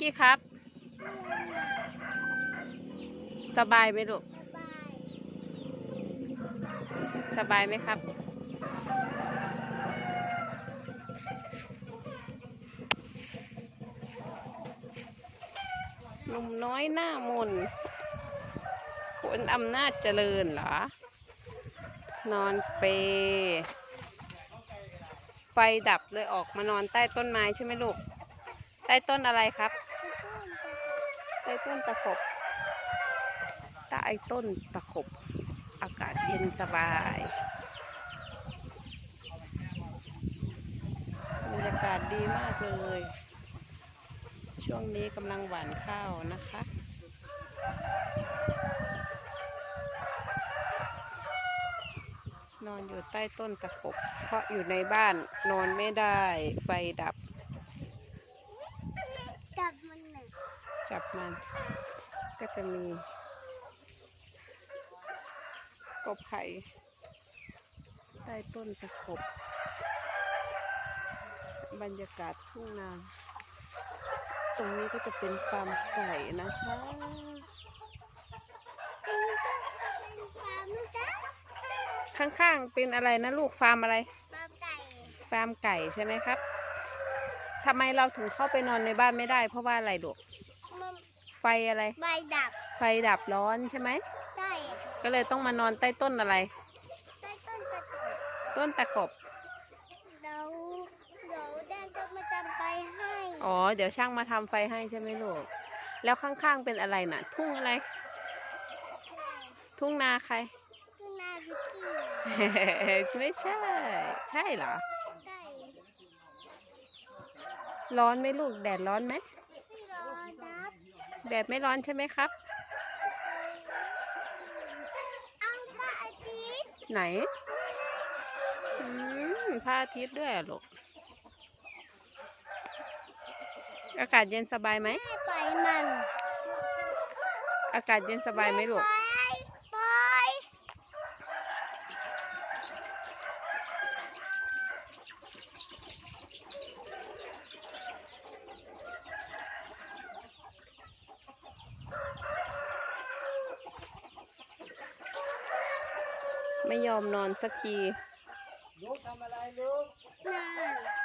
กี้ครับ สบายไหมลูก สบายไหมครับ หนุ่มน้อยหน้ามนคนอำนาจเจริญเหรอ นอนเปรไฟดับเลยออกมานอนใต้ต้นไม้ใช่ไหมลูก ใต้ต้นอะไรครับ ต้นตะขบใต้ต้นตะขบ อากาศเย็นสบายบรรยากาศดีมากเลย ช่วงนี้กำลังหว่านข้าวนะคะนอนอยู่ใต้ต้นตะขบ เพราะอยู่ในบ้านนอนไม่ได้ ไฟดับมันหน่อย จับมันก็จะมีกบไผ่ใต้ต้นตะขบบรรยากาศทุ่งนาตรงนี้ก็จะเป็นฟาร์มไก่นะคะอันนี้ก็เป็นฟาร์มจ้ะข้างๆเป็นอะไรนะลูกฟาร์มอะไร ฟาร์มไก่ ฟาร์มไก่ใช่ไหมครับทำไมเราถึงเข้าไปนอนในบ้านไม่ได้ เพราะว่าอะไรลูก มันไฟอะไรใบดับ ไฟดับร้อนใช่ไหมใช่ก็เลยต้องมานอนใต้ต้นอะไร ใต้ต้นกระโดดต้นตะขบเดี๋ยวเดี๋ยวแดงจะมาจำไปให้อ๋อเดี๋ยวช่างมาทำไฟให้ใช่ไหมลูกแล้วข้างๆเป็นอะไรน่ะ ทุ่งอะไร ทุ่งนาใครคือนาบิกกี้ไม่ใช่ ใช่เหรอใช่ร้อนไหมลูกแดดร้อนไหมไม่รอนับ แดดไม่ร้อนใช่ไหมครับ เอาพระอาทิตย์ไหน อืมพระอาทิตย์ด้วยเหรอลูกอากาศเย็นสบายไหมแม่ปล่อยมัน อากาศเย็นสบายไหมลูกปล่อยปล่อย ไม่ยอมนอนสักทีน่า